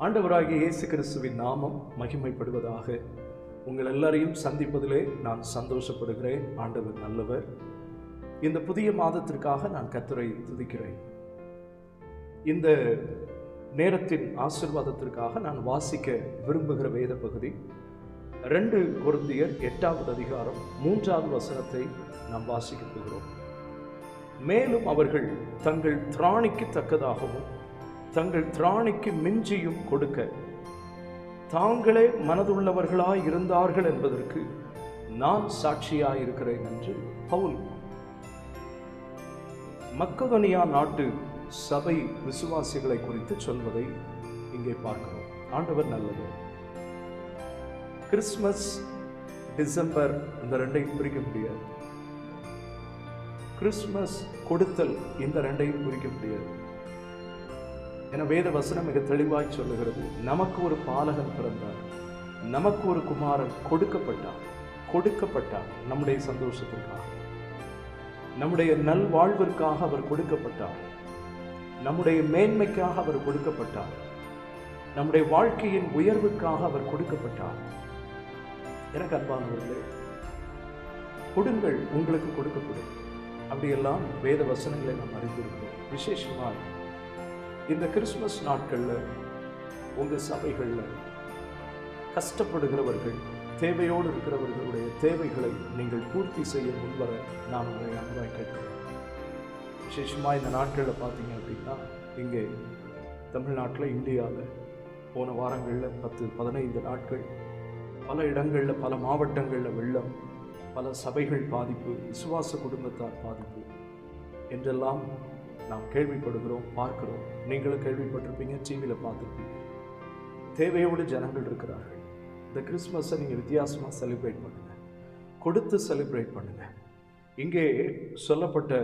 ஆண்டவராகிய இயேசு கிறிஸ்துவின் நாமம் மகிமைப்படுவதாக. உங்கள் எல்லாரையும் சந்திப்பதிலே நான் சந்தோஷப்படுகிறேன். ஆண்டவர் நல்லவர். இந்த புதிய மாதத்திற்காக நான் கத்துரை துதிக்கிறேன். இந்த நேரத்தின் ஆசிர்வாதத்திற்காக நான் வாசிக்க விரும்புகிற வேத பகுதி ரெண்டு குருந்தியர் எட்டாவது அதிகாரம் மூன்றாவது வசனத்தை நாம் வாசிக்கப் போகிறோம். மேலும் அவர்கள் தங்கள் திராணிக்கு தக்கதாகவும் தங்கள் திராணிக்கு மிஞ்சியும் கொடுக்க. தாங்களே மனதுள்ளவர்களாய் இருந்தார்கள் என்பதற்கு நான் சாட்சியாயிருக்கிறேன் என்று பவுல். மக்கதனியா நாட்டு சபை விசுவாசிகளை குறித்து சொல்வதை இங்கே பார்க்கிறோம். ஆண்டவர் நல்லது கிறிஸ்மஸ் டிசம்பர் இந்த ரெண்டையும் பிரிக்க முடியாது. கிறிஸ்மஸ் கொடுத்தல் இந்த ரெண்டையும் குறிக்க முடியாது. என வேத வசனம் மிக தெளிவாய் சொல்லுகிறது. நமக்கு ஒரு பாலகன் பிறந்தார். நமக்கு ஒரு குமாரன் கொடுக்கப்பட்டார். கொடுக்கப்பட்டார் நம்முடைய சந்தோஷத்திற்காக. நம்முடைய நல்வாழ்விற்காக அவர் கொடுக்கப்பட்டார். நம்முடைய மேன்மைக்காக அவர் கொடுக்கப்பட்டார். நம்முடைய வாழ்க்கையின் உயர்வுக்காக அவர் கொடுக்கப்பட்டார். எனக்கு அன்பானவர்களே கொடுங்கள் உங்களுக்கு கொடுக்கப்படும். அப்படியெல்லாம் வேத வசனங்களை நாம் அறிந்திருக்கிறோம். விசேஷமாக இந்த கிறிஸ்மஸ் நாட்களில் உங்கள் சபைகளில் கஷ்டப்படுகிறவர்கள் தேவையோடு இருக்கிறவர்களுடைய தேவைகளை நீங்கள் பூர்த்தி செய்ய முன்வர நான் உங்களை அன்பாக கேட்கிறேன் விசேஷமாக இந்த நாட்களில் பார்த்தீங்க அப்படின்னா இங்கே தமிழ்நாட்டில் இந்தியாவில் போன வாரங்களில் பத்து பதினைந்து நாட்கள் பல இடங்களில் பல மாவட்டங்களில் வெள்ளம் பல சபைகள் பாதிப்பு விசுவாச குடும்பத்தார் பாதிப்பு என்றெல்லாம் நாம் கேள்விப்படுகிறோம் பார்க்கிறோம். நீங்களும் கேள்விப்பட்டிருப்பீங்க டிவியில் பார்த்துருப்பீங்க. தேவையோடு ஜனங்கள் இருக்கிறார்கள். இந்த கிறிஸ்மஸை நீங்கள் வித்தியாசமாக செலிப்ரேட் பண்ணுங்க. கொடுத்து செலிப்ரேட் பண்ணுங்க. இங்கே சொல்லப்பட்ட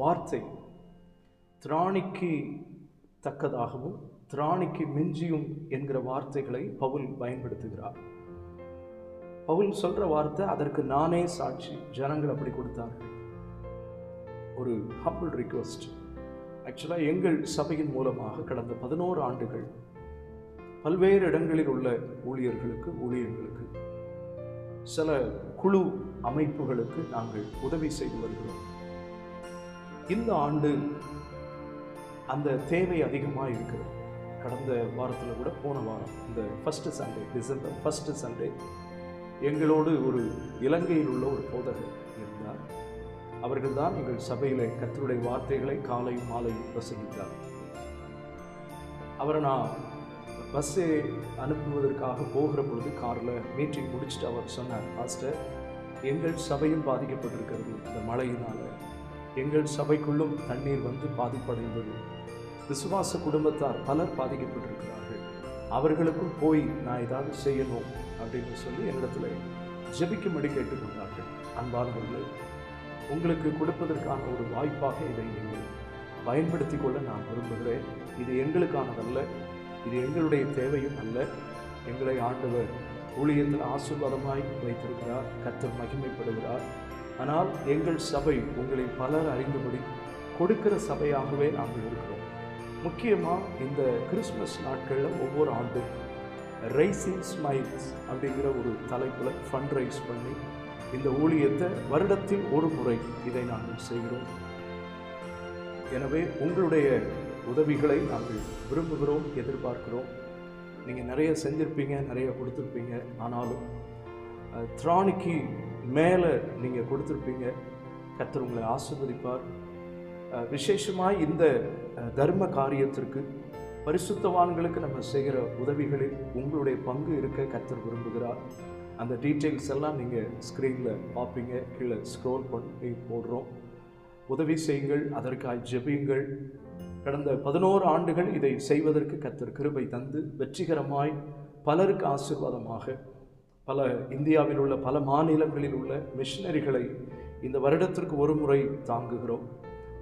வார்த்தை திராணிக்கு தக்கதாகவும் திராணிக்கு மிஞ்சியும் என்கிற வார்த்தைகளை பவுல் பயன்படுத்துகிறார். பவுல் சொல்கிற வார்த்தை அதற்கு நானே சாட்சி. ஜனங்கள் அப்படி கொடுத்தார்கள். ஒரு ஹம்பிள் ரிக்வஸ்ட் ஆக்சுவலாக எங்கள் சபையின் மூலமாக கடந்த பதினோரு ஆண்டுகள் பல்வேறு இடங்களில் உள்ள ஊழியர்களுக்கு ஊழியர்களுக்கு சில குழு அமைப்புகளுக்கு நாங்கள் உதவி செய்து வருகிறோம். இந்த ஆண்டு அந்த தேவை அதிகமாக இருக்கிறது. கடந்த வாரத்தில் கூட போன வாரம் இந்த first Sunday December first Sunday எங்களோடு ஒரு இலங்கையில் உள்ள ஒரு போதகர் இருந்தார். அவர்கள்தான் எங்கள் சபையில் கத்தருடைய வார்த்தைகளை காலையும் மாலையும் பிரசங்கித்தார். அவரை நான் பஸ்ஸை அனுப்புவதற்காக போகிற பொழுது காரில் மீட்டிங் முடிச்சுட்டு அவர் சொன்னார் பாஸ்டர் எங்கள் சபையும் பாதிக்கப்பட்டிருக்கிறது. இந்த மழையினால் எங்கள் சபைக்குள்ளும் தண்ணீர் வந்து பாதிப்படைந்தது. விசுவாச குடும்பத்தார் பலர் பாதிக்கப்பட்டிருக்கிறார்கள். அவர்களுக்கும் போய் நான் ஏதாவது செய்யணும் அப்படின்னு சொல்லி என்னிடத்துல ஜெபிக்கும்படி கேட்டுக்கொண்டார்கள். அன்பானவர்கள் உங்களுக்கு கொடுப்பதற்கான ஒரு வாய்ப்பாக இதை நீங்கள் பயன்படுத்தி கொள்ள நான் விரும்புகிறேன். இது எங்களுக்கானதல்ல. இது எங்களுடைய தேவையும் அல்ல. எங்களை ஆண்டவர் ஊழியத்தில் ஆசீர்வாதமாய் வைத்திருக்கிறார். கத்தர் மகிமைப்படுகிறார். ஆனால் எங்கள் சபை உங்களை பலர் அறிந்தபடி கொடுக்கிற சபையாகவே நாங்கள் இருக்கிறோம். முக்கியமாக இந்த கிறிஸ்மஸ் நாட்களில் ஒவ்வொரு ஆண்டும் ரைசிங் ஸ்மைல்ஸ் அப்படிங்கிற ஒரு தலைப்பில் ஃபண்ட் ரைஸ் பண்ணி இந்த ஊழியத்தை வருடத்தில் ஒரு முறை இதை நாங்கள் செய்கிறோம். எனவே உங்களுடைய உதவிகளை நாங்கள் விரும்புகிறோம் எதிர்பார்க்கிறோம். நீங்கள் நிறைய செஞ்சுருப்பீங்க நிறைய கொடுத்துருப்பீங்க. ஆனாலும் திராணிக்கு மேலே நீங்கள் கொடுத்துருப்பீங்க. கத்தர் உங்களை ஆசிர்வதிப்பார். விசேஷமாக இந்த தர்ம காரியத்திற்கு பரிசுத்தவான்களுக்கு நம்ம செய்கிற உதவிகளில் உங்களுடைய பங்கு இருக்க கர்த்தர் விரும்புகிறார். அந்த டீட்டெயில்ஸ் எல்லாம் நீங்கள் ஸ்க்ரீனில் பார்ப்பீங்க கீழே ஸ்க்ரோல் பண்ணி போடுறோம். உதவி செய்யுங்கள் அதற்காக ஜெபியுங்கள். கடந்த பதினோரு ஆண்டுகள் இதை செய்வதற்கு கத்தர் கிருபை தந்து வெற்றிகரமாய் பலருக்கு ஆசீர்வாதமாக பல இந்தியாவில் உள்ள பல மாநிலங்களில் உள்ள மிஷினரிகளை இந்த வருடத்திற்கு ஒரு முறை தாங்குகிறோம்.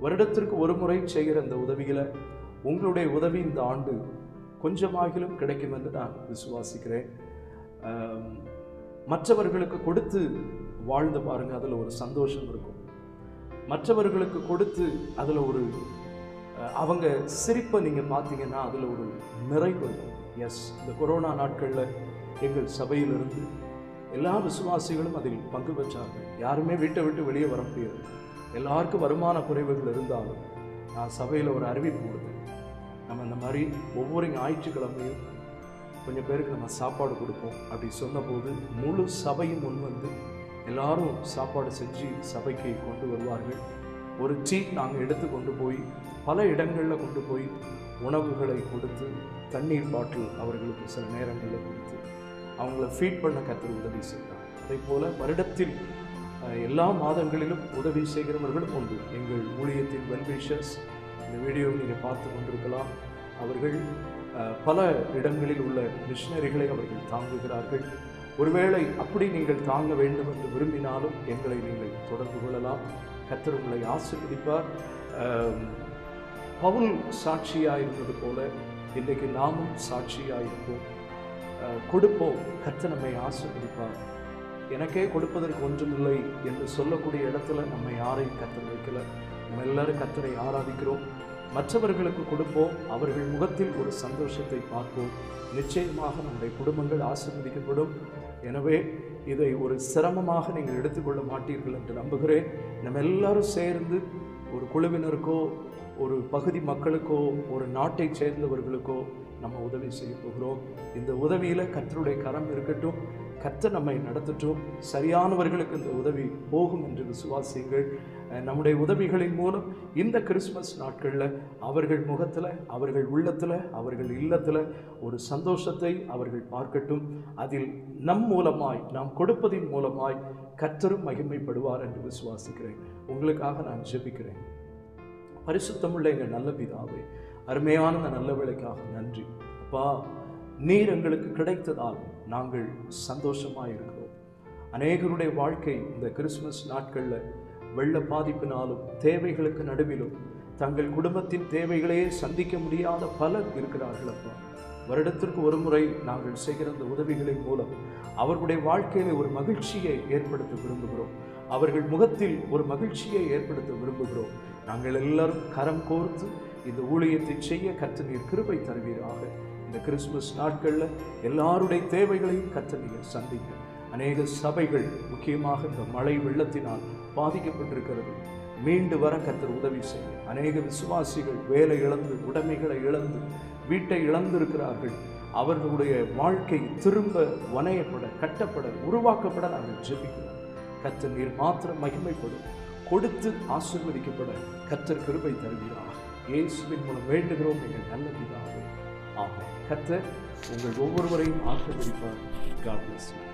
வருடத்திற்கு ஒரு முறை செய்கிற இந்த உதவியில் உங்களுடைய உதவி இந்த ஆண்டு கொஞ்சமாகிலும் கிடைக்கும் என்று நான் விசுவாசிக்கிறேன். மற்றவர்களுக்கு கொடுத்து வாழ்ந்து பாருங்க அதில் ஒரு சந்தோஷம் இருக்கும். மற்றவர்களுக்கு கொடுத்து அதில் ஒரு அவங்க சிரிப்பை நீங்கள் பார்த்தீங்கன்னா அதில் ஒரு நிறைவு இருக்கும் எஸ் இந்த கொரோனா நாட்களில் எங்கள் சபையிலிருந்து எல்லா விசுவாசிகளும் அதில் பங்கு பெற்றார்கள். யாருமே வீட்டை விட்டு வெளியே வர முடியாது எல்லாருக்கும் வருமான குறைவுகள் இருந்தாலும் நான் சபையில் ஒரு அறிவிப்பு கொடுத்தேன். நம்ம இந்த மாதிரி ஒவ்வொரு ஞாயிற்றுக்கிழமையும் கொஞ்சம் பேருக்கு நம்ம சாப்பாடு கொடுப்போம் அப்படி சொன்னபோது முழு சபையும் முன் வந்து எல்லாரும் சாப்பாடு செஞ்சு சபைக்கு கொண்டு வருவார்கள். ஒரு சீட் நாங்கள் எடுத்து கொண்டு போய் பல இடங்களில் கொண்டு போய் உணவுகளை கொடுத்து தண்ணீர் பாட்டில் அவர்களுக்கு சில நேரங்களில் கொடுத்து அவங்கள ஃபீட் பண்ண கற்று உதவி செய்தார். அதே போல் வருடத்தில் எல்லா மாதங்களிலும் உதவி செய்கிறவர்களும் உண்டு. எங்கள் ஊழியத்தின் வெல்விஷர்ஸ் இந்த வீடியோ நீங்கள் பார்த்து கொண்டிருக்கலாம். அவர்கள் பல இடங்களில் உள்ள மிஷினரிகளை அவர்கள் தாங்குகிறார்கள். ஒருவேளை அப்படி நீங்கள் தாங்க வேண்டும் என்று விரும்பினாலும் எங்களை நீங்கள் தொடர்பு கொள்ளலாம். கத்தர் உங்களை ஆசீர்வதிப்பார். பவுல் சாட்சியாக இருந்தது போல இன்றைக்கு நாமும் சாட்சியாக இருப்போம் கொடுப்போம். கர்த்தர் நம்மை ஆசீர்வதிப்பார். எனக்கே கொடுப்பதற்கு ஒன்றுமில்லை என்று சொல்லக்கூடிய இடத்துல நம்ம யாரையும் கத்தர் வைக்கல. நம்ம எல்லாரும் கத்தரை ஆராதிக்கிறோம். மற்றவர்களுக்கு கொடுப்போம். அவர்கள் முகத்தில் ஒரு சந்தோஷத்தை பார்ப்போம். நிச்சயமாக நம்முடைய குடும்பங்கள் ஆசீர்வதிக்கப்படும். எனவே இதை ஒரு சிரமமாக நீங்கள் எடுத்துக்கொள்ள மாட்டீர்கள் என்று நம்புகிறேன். நம்ம எல்லாரும் சேர்ந்து ஒரு குழுவினருக்கோ ஒரு பகுதி மக்களுக்கோ ஒரு நாட்டை சேர்ந்தவர்களுக்கோ நம்ம உதவி செய்ய போகிறோம். இந்த உதவியில் கத்தருடைய கரம் இருக்கட்டும். கர்த்தர் நம்மை நடத்தட்டும். சரியானவர்களுக்கு இந்த உதவி போகும் என்று விசுவாசியுங்கள். நம்முடைய உதவிகளின் மூலம் இந்த கிறிஸ்மஸ் நாட்களில் அவர்கள் முகத்தில் அவர்கள் உள்ளத்தில் அவர்கள் இல்லத்தில் ஒரு சந்தோஷத்தை அவர்கள் பார்க்கட்டும். அதில் நம் மூலமாய் நாம் கொடுப்பதின் மூலமாய் கத்தரும் மகிமைப்படுவார் என்று விசுவாசிக்கிறேன். உங்களுக்காக நான் ஜெபிக்கிறேன். பரிசுத்தமுள்ள எங்கள் நல்ல பிதாவே அருமையான இந்த நல்ல வேலைக்காக நன்றி. அப்பா நீர் எங்களுக்கு கிடைத்ததால் நாங்கள் சந்தோஷமாக இருக்கிறோம் அநேகருடைய வாழ்க்கை இந்த கிறிஸ்மஸ் நாட்களில் வெள்ள பாதிப்பினாலும் தேவைகளுக்கு நடுவிலும் தங்கள் குடும்பத்தின் தேவைகளையே சந்திக்க முடியாத பலர் இருக்கிறார்கள் அப்பா. வருடத்திற்கு ஒரு முறை நாங்கள் செய்கிற அந்த உதவிகளின் மூலம் அவர்களுடைய வாழ்க்கையில ஒரு மகிழ்ச்சியை ஏற்படுத்த விரும்புகிறோம். அவர்கள் முகத்தில் ஒரு மகிழ்ச்சியை ஏற்படுத்த விரும்புகிறோம். நாங்கள் எல்லாரும் கரம் கோர்த்து இந்த ஊழியத்தை செய்ய கற்று நீர் கிருபை தருவீராக. இந்த கிறிஸ்துமஸ் நாட்களில் எல்லாருடைய தேவைகளையும் கத்த நீங்கள் சந்திங்க அநேக சபைகள் முக்கியமாக இந்த மழை வெள்ளத்தினால் பாதிக்கப்பட்டிருக்கிறது. மீண்டு வர கத்தர் உதவி செய்யும். அநேக விசுவாசிகள் வேலை இழந்து உடைமைகளை இழந்து வீட்டை இழந்திருக்கிறார்கள். அவர்களுடைய வாழ்க்கை திரும்ப வனையப்பட கட்டப்பட உருவாக்கப்பட நாங்கள் ஜெபிக்கிறோம். கத்தர் நீர் மாத்திரம் மகிமைப்படும். கொடுத்து ஆசிர்வதிக்கப்பட கத்தர் கிருபை தருகிறார் இயேசுவின் மூலம் வேண்டுகிறோம் எங்கள் நல்ல பிதாவே. ஆமாம் கத்த உங்கள் ஒவ்வொருவரையும் ஆக்கிரமிப்பார் காட் பிளஸ் you.